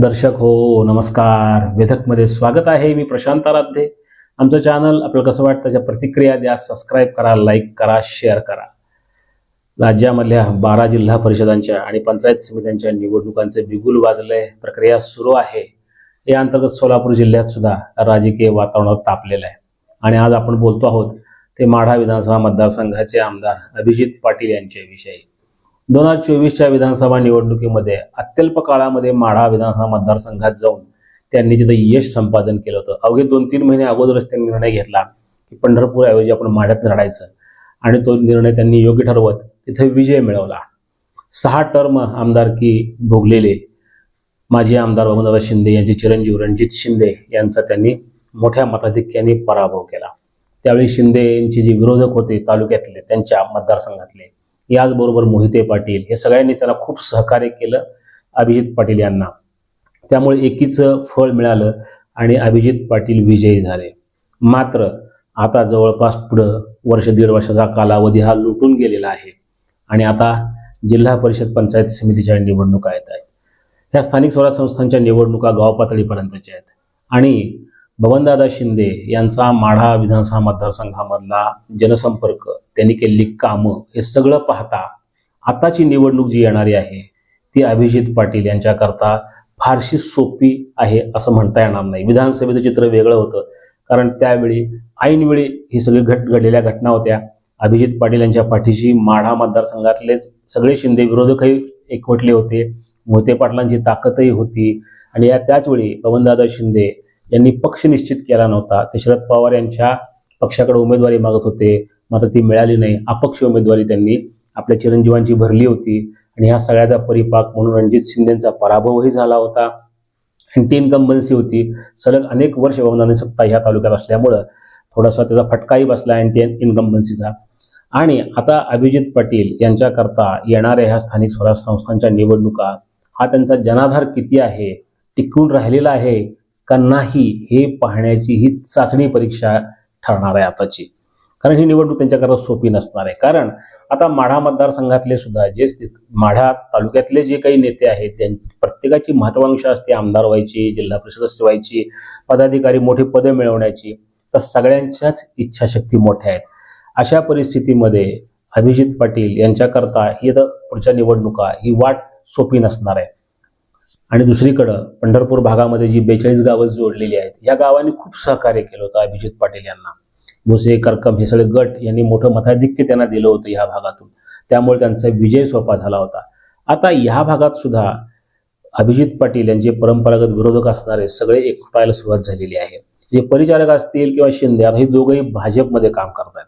दर्शक हो नमस्कार. वेधकमध्ये स्वागत आहे मी प्रशांत आराध्ये. आमचं चॅनल आपल्याला कसं वाटतं त्याच्या प्रतिक्रिया द्या सबस्क्राईब करा लाईक करा शेअर करा. राज्यामधल्या बारा जिल्हा परिषदांच्या आणि पंचायत समित्यांच्या निवडणुकांचे बिगुल वाजले प्रक्रिया सुरू आहे. या अंतर्गत सोलापूर जिल्ह्यात सुद्धा राजकीय वातावरणात तापलेलं आहे. आणि आज आपण बोलतो आहोत ते माढा विधानसभा मतदारसंघाचे आमदार अभिजित पाटील यांच्याविषयी. दोन हजार चोवीसच्या विधानसभा निवडणुकीमध्ये अत्यल्प काळामध्ये माढा विधानसभा मतदारसंघात जाऊन त्यांनी तिथं यश संपादन केलं होतं. अवघे दोन तीन महिने अगोदरच त्यांनी निर्णय घेतला की पंढरपूरऐवजी आपण माढ्यात लढायचं. आणि तो निर्णय त्यांनी योग्य ठरवत तिथे विजय मिळवला. सहा टर्म आमदारकी भोगलेले माजी आमदार बबनदादा शिंदे यांचे चिरंजीव रणजित शिंदे यांचा त्यांनी मोठ्या मताधिक्याने पराभव केला. त्यावेळी शिंदे यांचे जे विरोधक होते तालुक्यातले त्यांच्या मतदारसंघातले याचबरोबर मोहिते पाटील हे सगळ्यांनी त्याला खूप सहकार्य केलं अभिजित पाटील यांना. त्यामुळे एकीचं फळ मिळालं आणि अभिजित पाटील विजयी झाले. मात्र आता जवळपास पुढं वर्ष दीड वर्षाचा कालावधी हा लुटून गेलेला आहे आणि आता जिल्हा परिषद पंचायत समितीच्या निवडणुका येत आहेत. ह्या स्थानिक स्वराज्य संस्थांच्या निवडणुका गाव पातळीपर्यंतच्या आहेत. आणि भवनदादा शिंदे यांचा माढा विधानसभा मतदारसंघामधला जनसंपर्क त्यांनी केलेली कामं हे सगळं पाहता आताची निवडणूक जी येणारी आहे ती अभिजित पाटील यांच्याकरता फारशी सोपी आहे असं म्हणता येणार नाही. विधानसभेचं चित्र वेगळं होतं कारण त्यावेळी ऐनवेळी ही सगळी घट घडलेल्या घटना होत्या. अभिजित पाटील यांच्या पाठीशी माढा मतदारसंघातलेच सगळे शिंदे विरोधकही एकवटले होते. मोहिते पाटलांची ताकदही होती. आणि या त्याचवेळी पवनदादा शिंदे यांनी पक्ष निश्चित केला नव्हता. ते शरद पवार यांच्या पक्षाकडे उमेदवारी मागत होते. मात्र ती मिळाली नाही. अपक्ष उमेदवारी त्यांनी आपल्या चिरंजीवांची भरली होती. आणि ह्या सगळ्याचा परिपाक म्हणून रणजित शिंदेचा पराभवही झाला होता. अँटी इन्कम्बन्सी होती. सलग अनेक वर्ष बबनदादांनी सत्ता ह्या तालुक्यात असल्यामुळं थोडासा त्याचा फटकाही बसला अँटी इन्कम्बन्सीचा आणि आता अभिजित पाटील यांच्याकरता येणाऱ्या ह्या स्थानिक स्वराज्य संस्थांच्या निवडणुका हा त्यांचा जनाधार किती आहे? टिकून राहिलेला आहे. का नाही हे पाहण्याची ही चाचणी परीक्षा ठरणार आहे आताची. कारण ही निवडणूक त्यांच्याकरता सोपी नसणार आहे. कारण आता माढा मतदारसंघातले सुद्धा जे माढा तालुक्यातले जे काही नेते आहेत त्यां प्रत्येकाची महत्वाकांक्षा असते आमदार व्हायची जिल्हा परिषद व्हायची पदाधिकारी मोठी पदं मिळवण्याची. तर सगळ्यांच्याच इच्छाशक्ती मोठ्या आहेत. अशा परिस्थितीमध्ये अभिजित पाटील यांच्याकरता ही आता पुढच्या निवडणुका ही वाट सोपी नसणार आहे. आणि दुसरीकडं पंढरपूर भागामध्ये जी बेचाळीस गावं जोडलेली आहेत या गावांनी खूप सहकार्य केलं होतं अभिजित पाटील यांना. भुसे करकम हे सगळे गट यांनी मोठं मताधिक्य त्यांना दिलं होतं ह्या भागातून. त्यामुळे त्यांचा विजय सोपा झाला होता. आता ह्या भागात सुद्धा अभिजित पाटील यांचे परंपरागत विरोधक असणारे सगळे एकटायला सुरुवात झालेली आहे. जे परिचारक असतील किंवा शिंदे आता हे दोघंही भाजपमध्ये काम करतात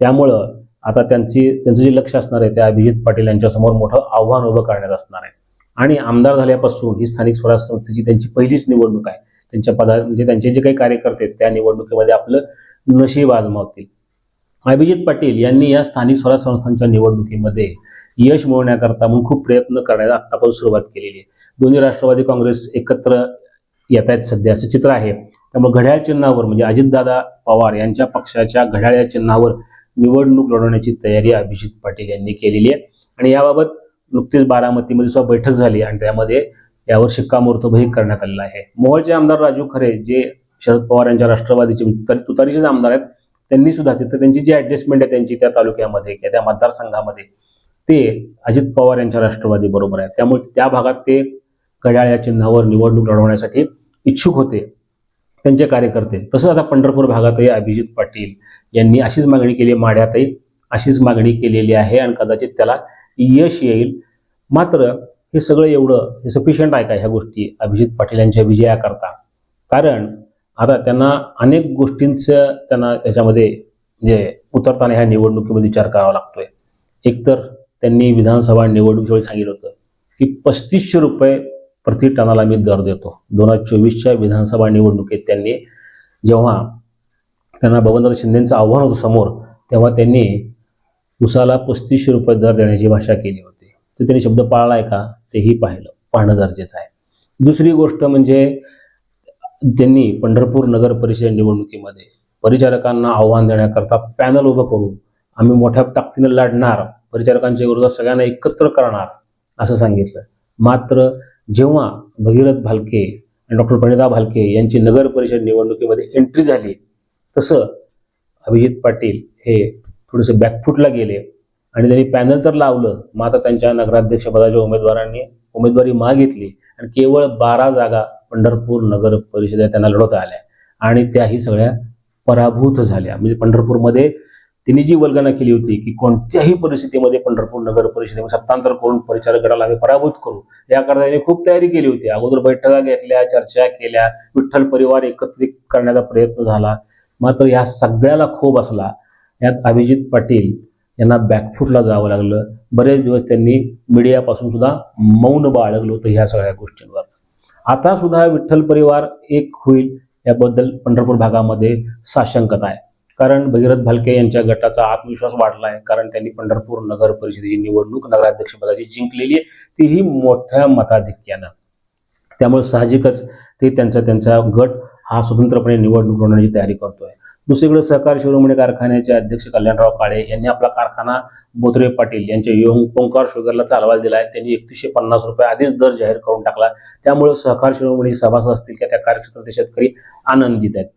त्यामुळं आता त्यांची त्यांचं जे लक्ष असणार आहे त्या अभिजित पाटील यांच्यासमोर मोठं आव्हान उभं करण्यात असणार आहे. आणि आमदार झाल्यापासून ही स्थानिक स्वराज्य संस्थेची त्यांची पहिलीच निवडणूक आहे. त्यांच्या पदा म्हणजे त्यांचे जे काही कार्यकर्ते आहेत त्या निवडणुकीमध्ये आपलं नशीब आजमावतील. अभिजित पाटील यांनी या स्थानिक स्वराज्य संस्थांच्या निवडणुकीमध्ये यश मिळवण्याकरता म्हणून खूप प्रयत्न करण्याला आत्तापासून सुरुवात केलेली आहे. दोन्ही राष्ट्रवादी काँग्रेस एकत्र येत आहेत सध्या असं चित्र आहे. त्यामुळे घड्याळ चिन्हावर म्हणजे अजितदादा पवार यांच्या पक्षाच्या घड्याळ या चिन्हावर निवडणूक लढवण्याची तयारी अभिजित पाटील यांनी केलेली आहे. आणि याबाबत नुकतीच बारामतीमध्ये सुद्धा बैठक झाली आणि त्यामध्ये यावर शिक्कामोर्तबही करण्यात आलेला आहे. मोहोळचे आमदार राजू खरे जे शरद पवार यांच्या राष्ट्रवादीचे तुतारीचे तुतारीचेच आमदार आहेत त्यांनी सुद्धा तिथं त्यांची जी ऍडजस्टमेंट आहे त्यांची त्या तालुक्यामध्ये किंवा त्या मतदारसंघामध्ये ते अजित पवार यांच्या राष्ट्रवादी बरोबर आहे त्यामुळे त्या भागात ते घड्याळ या चिन्हावर निवडणूक लढवण्यासाठी इच्छुक होते. त्यांचे कार्यकर्ते तसंच आता पंढरपूर भागातही अभिजित पाटील यांनी अशीच मागणी केली माड्यातही अशीच मागणी केलेली आहे आणि कदाचित त्याला यश येईल. मात्र हे सगळं एवढं हे सफिशियंट आहे का ह्या गोष्टी? अभिजित पाटील यांच्या विजयाकरता. कारण आता त्यांना अनेक गोष्टींचं त्यांना त्याच्यामध्ये म्हणजे उतरताना ह्या निवडणुकीमध्ये विचार करावा लागतोय. एकतर त्यांनी विधानसभा निवडणुकीवेळी सांगितलं होतं की पस्तीसशे रुपये प्रति टनाला मी दर देतो. दोन हजार चोवीसच्या विधानसभा निवडणुकीत त्यांनी जेव्हा त्यांना बबनदादा शिंदेचं आव्हान होतं समोर तेव्हा त्यांनी उसाला पस्तीसशे रुपये दर देण्याची भाषा केली होती. तर त्यांनी शब्द पाळलाय का? तेही पाहिलं. पाहणं गरजेचं आहे. दुसरी गोष्ट म्हणजे त्यांनी पंढरपूर नगर परिषद निवडणुकीमध्ये परिचारकांना आव्हान देण्याकरता पॅनल उभं करून आम्ही मोठ्या ताकदीने लढणार परिचारकांच्या विरोधात सगळ्यांना एकत्र करणार असं सांगितलं. मात्र जेव्हा भगीरथ भालके आणि डॉक्टर प्रणिता भालके यांची नगर परिषद निवडणुकीमध्ये एंट्री झाली तसं अभिजित पाटील हे थोडेसे बॅकफुटला गेले आणि त्यांनी पॅनल तर लावलं. मग आता त्यांच्या नगराध्यक्षपदाच्या उमेदवारांनी उमेदवारी मागितली. आणि केवळ बारा जागा पंढरपूर नगर परिषदेत त्यांना लढवता आल्या. आणि त्याही सगळ्या पराभूत झाल्या. म्हणजे पंढरपूरमध्ये तिने जी वल्गना केली होती की कोणत्याही परिस्थितीमध्ये पंढरपूर नगर परिषदेमध्ये सत्तांतर करून परिचारक गटाला आम्ही पराभूत करू. याकरता त्यांनी खूप तयारी केली होती. अगोदर बैठका घेतल्या चर्चा केल्या विठ्ठल परिवार एकत्रित करण्याचा प्रयत्न झाला. मात्र या सगळ्याला खूप असला यात अभिजित पाटील यांना बॅकफूटला जावं लागलं. बरेच दिवस त्यांनी मीडियापासून सुद्धा मौन बाळगलं होतं ह्या सगळ्या गोष्टींवर. आता सुद्धा विठ्ठल परिवार एक होईल याबद्दल पंढरपूर भागामध्ये साशंकता आहे. कारण भगीरथ भालके यांच्या गटाचा आत्मविश्वास वाढला आहे कारण त्यांनी पंढरपूर नगर परिषदेची निवडणूक नगराध्यक्षपदाची जिंकलेली आहे. तीही मोठ्या मताधिक्यानं. त्यामुळे साहजिकच ते त्यांचा त्यांचा गट हा स्वतंत्रपणे निवडणूक लढवण्याची तयारी करतोय. दुसरीकडे सहकार शिरोमणी कारखान्याचे अध्यक्ष कल्याणराव काळे यांनी आपला कारखाना बोत्रे पाटील यांच्या योंग ओंकार शुगरला चालवायला दिला आहे त्यांनी एकतीसशे पन्नास रुपये आधीच दर जाहीर करून टाकला. त्यामुळे सहकार शिरोमणी सभासद असतील किंवा त्या कार्यक्षेत्रातले शेतकरी आनंदित आहेत.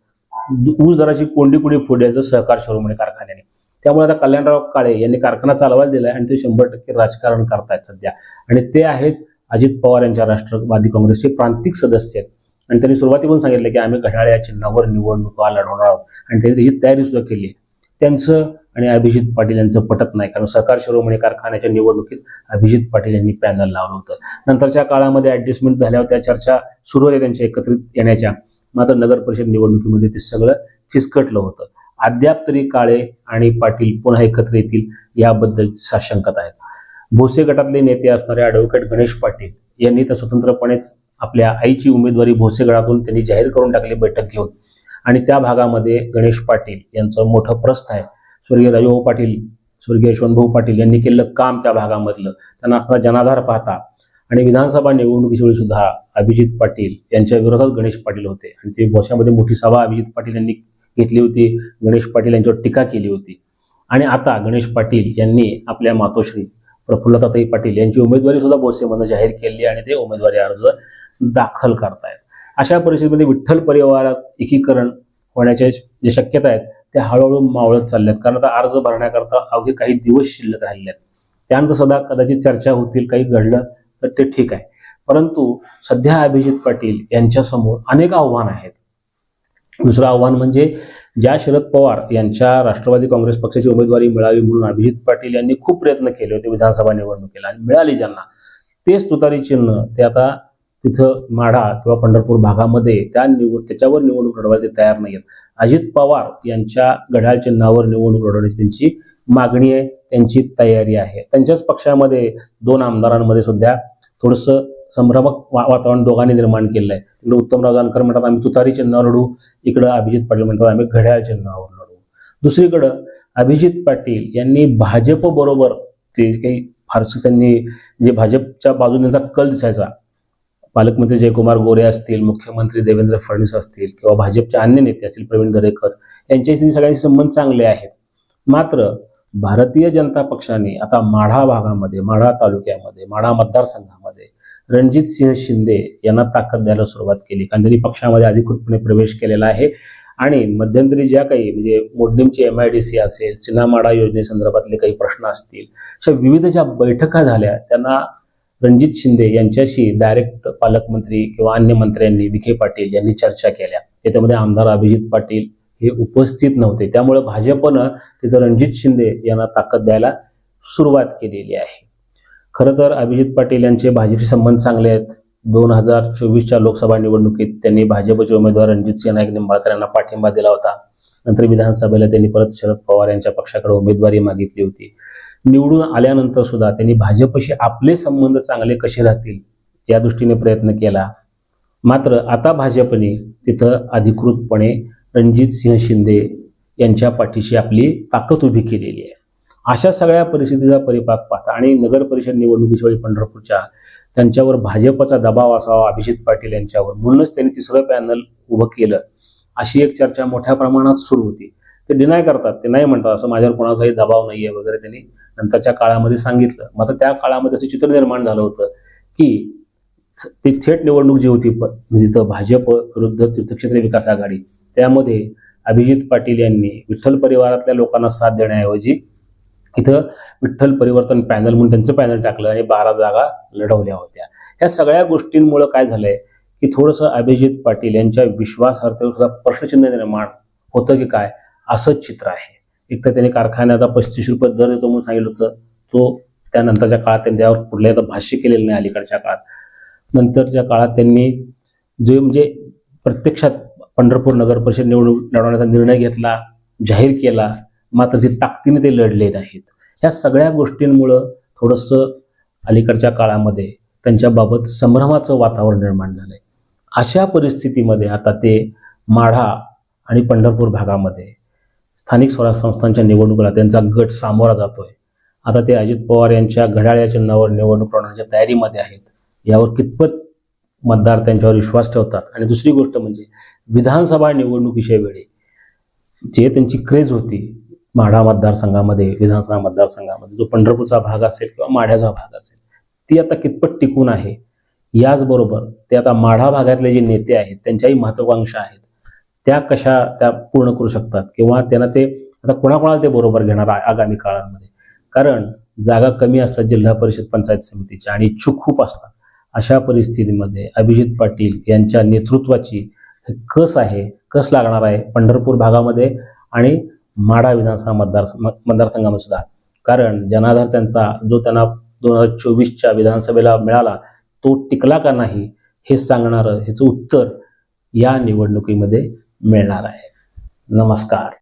ऊस दराची कोंडी कुणी फोडल्याचं सहकार शिरोमणी कारखान्याने. त्यामुळे आता कल्याणराव काळे यांनी कारखाना चालवायला दिला आणि ते शंभर टक्के राजकारण करतायत सध्या. आणि ते आहेत अजित पवार यांच्या राष्ट्रवादी काँग्रेसचे प्रांतिक सदस्य आहेत. आणि त्यांनी सुरुवातीपासून सांगितलं की आम्ही घड्याळ या चिन्हावर निवडणुका लढवणार आहोत? आणि त्यांनी त्याची तयारी सुद्धा केली. त्यांचं आणि अभिजित पाटील यांचं पटत नाही. कारण सहकार शिरोमणी कारखान्याच्या निवडणुकीत अभिजित पाटील यांनी पॅनल लावलं होतं. नंतरच्या काळामध्ये ऍडजस्टमेंट झाल्यावर त्या चर्चा सुरू होत्या त्यांच्या एकत्रित येण्याच्या मात्र नगर परिषद निवडणुकीमध्ये ते सगळं फिसकटलं होतं. अद्याप तरी काळे आणि पाटील पुन्हा एकत्र येतील याबद्दल साशंकत आहेत. भोसे गटातले नेते असणारे ॲडव्होकेट गणेश पाटील यांनी तर स्वतंत्रपणेच आपल्या आईची उमेदवारी भोसेगडातून त्यांनी जाहीर करून टाकली बैठक घेऊन. आणि त्या भागामध्ये गणेश पाटील यांचं मोठं प्रस्थ आहे. स्वर्गीय राजभाऊ पाटील स्वर्गीय यशवंतभाऊ पाटील यांनी केलेलं काम त्या भागामधलं. त्यांना असणारा जनाधार पाहता आणि विधानसभा निवडणुकीच्या वेळी सुद्धा अभिजित पाटील यांच्या विरोधात गणेश पाटील होते. आणि ते भोशामध्ये मोठी सभा अभिजित पाटील यांनी घेतली होती. गणेश पाटील यांच्यावर टीका केली होती. आणि आता गणेश पाटील यांनी आपल्या मातोश्री प्रफुल्लताताई पाटील यांची उमेदवारी सुद्धा भोसेमध्ये जाहीर केली आणि ते उमेदवारी अर्ज दाखल करतायत. अशा परिस्थितीमध्ये विठ्ठल परिवारात एकीकरण होण्याच्या जे शक्यता आहेत त्या हळूहळू मावळत चालल्यात कारण आता अर्ज भरण्याकरता अवघे काही दिवस शिल्लक राहिले आहेत त्यानंतर सदा कदाचित चर्चा होतील काही घडलं तर ते ठीक आहे. परंतु सध्या अभिजित पाटील यांच्यासमोर अनेक आव्हान आहेत. दुसरं आव्हान म्हणजे ज्या शरद पवार यांच्या राष्ट्रवादी काँग्रेस पक्षाची उमेदवारी मिळावी म्हणून अभिजित पाटील यांनी खूप प्रयत्न केले होते विधानसभा निवडणुकीला आणि मिळाली ज्यांना तेच तुतारी चिन्ह ते आता तिथं माढा किंवा पंढरपूर भागामध्ये त्या निवड त्याच्यावर निवडणूक लढवायला ते तयार नाही आहेत अजित पवार यांच्या घड्याळ चिन्हावर निवडणूक लढवण्याची त्यांची मागणी आहे त्यांची तयारी आहे. त्यांच्याच पक्षामध्ये दोन आमदारांमध्ये सुद्धा थोडंसं संभ्रामक वा- वातावरण दोघांनी निर्माण केलं आहे. तिकडे उत्तमराव जानकर म्हणतात आम्ही तुतारी चिन्हावर लढू इकडं अभिजित पाटील म्हणतात आम्ही घड्याळ चिन्हावर लढू. दुसरीकडं अभिजित पाटील यांनी भाजप बरोबर ते काही फारसं त्यांनी म्हणजे भाजपच्या बाजूने कल दिसायचा. पालकमंत्री जयकुमार गोरे असतील मुख्यमंत्री देवेंद्र फडणवीस असतील किंवा भाजपचे अन्य नेते असतील प्रवीण दरेकर यांच्याशी सगळ्यांचे संबंध चांगले आहेत. मात्र भारतीय जनता पक्षाने आता माढा भागामध्ये माढा तालुक्यामध्ये माढा मतदारसंघामध्ये रणजित सिंह शिंदे यांना ताकद द्यायला सुरुवात केली. कारण त्यांनी पक्षामध्ये अधिकृतपणे प्रवेश केलेला आहे. आणि मध्यंतरी ज्या काही म्हणजे मोडणीमची एम आय डी सी असेल सिन्हामाडा योजनेसंदर्भातले काही प्रश्न असतील अशा विविध ज्या बैठका झाल्या त्यांना रणजित शिंदे यांच्याशी डायरेक्ट पालकमंत्री किंवा अन्य मंत्र्यांनी विखे पाटील यांनी चर्चा केल्या. त्याच्यामध्ये आमदार अभिजित पाटील हे उपस्थित नव्हते. त्यामुळे भाजपनं तिथं रणजित शिंदे यांना ताकद द्यायला सुरुवात केलेली आहे. खरं तर अभिजित पाटील यांचे भाजपशी संबंध चांगले आहेत. दोन हजार चोवीसच्या लोकसभा निवडणुकीत त्यांनी भाजपचे उमेदवार रणजित सिंह नाईक निंबाळकर यांना पाठिंबा दिला होता. नंतर विधानसभेला त्यांनी परत शरद पवार यांच्या पक्षाकडे उमेदवारी मागितली होती. निवडून आल्यानंतर सुद्धा त्यांनी भाजपशी आपले संबंध चांगले कसे राहतील या दृष्टीने प्रयत्न केला. मात्र आता भाजपने तिथं अधिकृतपणे रणजित सिंह शिंदे यांच्या पाठीशी आपली ताकद उभी केलेली आहे. अशा सगळ्या परिस्थितीचा परिपाक पाहता आणि नगर परिषद निवडणुकीच्या वेळी पंढरपूरच्या त्यांच्यावर भाजपचा दबाव असावा अभिजित पाटील यांच्यावर म्हणूनच त्यांनी तिसरं पॅनल उभं केलं. अशी एक चर्चा मोठ्या प्रमाणात सुरू होती. ते डिनाय करतात ते नाही म्हणतात असं माझ्यावर कोणाचाही दबाव नाही आहे वगैरे त्यांनी नंतरच्या काळामध्ये सांगितलं. मग आता त्या काळामध्ये असं चित्र निर्माण झालं होतं की ती थेट निवडणूक जी होती प- म्हणजे भाजप विरुद्ध तीर्थक्षेत्र विकास आघाडी त्यामध्ये अभिजित पाटील यांनी विठ्ठल परिवारातल्या लोकांना साथ देण्याऐवजी इथं विठ्ठल परिवर्तन पॅनल म्हणून त्यांचं पॅनल टाकलं आणि बारा जागा लढवल्या होत्या. ह्या सगळ्या गोष्टींमुळं काय झालंय की थोडंसं अभिजित पाटील यांच्या विश्वासार्हतेवर सुद्धा प्रश्नचिन्ह निर्माण होतं की काय असंच चित्र आहे. एक तर त्यांनी कारखान्याचा पस्तीस रुपये दर देतो म्हणून सांगितलं होतं. तो त्यानंतरच्या काळात त्यांनी त्यावर कुठल्याही आता भाष्य केलेलं नाही अलीकडच्या काळात. नंतरच्या काळात त्यांनी जे म्हणजे प्रत्यक्षात पंढरपूर नगर परिषद निवडणूक लढवण्याचा निर्णय घेतला जाहीर केला मात्र जे ताकदीने ते लढले नाहीत. ह्या सगळ्या गोष्टींमुळं थोडंसं अलीकडच्या काळामध्ये त्यांच्याबाबत संभ्रमाचं वातावरण निर्माण झालंय. अशा परिस्थितीमध्ये आता ते माढा आणि पंढरपूर भागामध्ये स्थानिक स्वराज्य संस्थांच्या निवडणुकीला त्यांचा गट सामोरा जातोय. आता ते अजित पवार यांच्या घड्याळ्या चिन्हावर निवडणूक लढवण्याच्या तयारीमध्ये आहेत. यावर कितपत मतदार त्यांच्यावर विश्वास ठेवतात? आणि दुसरी गोष्ट म्हणजे विधानसभा निवडणुकीच्या वेळी जे त्यांची क्रेज होती माढा मतदारसंघामध्ये विधानसभा मतदारसंघामध्ये जो पंढरपूरचा भाग असेल किंवा माढ्याचा भाग असेल ती आता कितपत टिकून आहे? याचबरोबर ते आता माढा भागातले जे नेते आहेत त्यांच्याही महत्वाकांक्षा आहेत. त्या कशा त्या पूर्ण करू शकतात किंवा त्यांना ते आता कोणाकोणाला ते बरोबर घेणार आगामी काळामध्ये. कारण जागा कमी असतात जिल्हा परिषद पंचायत समितीच्या आणि इच्छुक खूप असतात. अशा परिस्थितीमध्ये अभिजित पाटील यांच्या नेतृत्वाची कस आहे कस लागणार आहे पंढरपूर भागामध्ये आणि माढा विधानसभा मतदार मतदारसंघामध्ये सुद्धा. कारण जनाधार त्यांचा जो त्यांना दोन हजार चोवीसच्या विधानसभेला मिळाला तो टिकला का नाही हे सांगणारं ह्याचं उत्तर या निवडणुकीमध्ये मिळणार आहे. नमस्कार.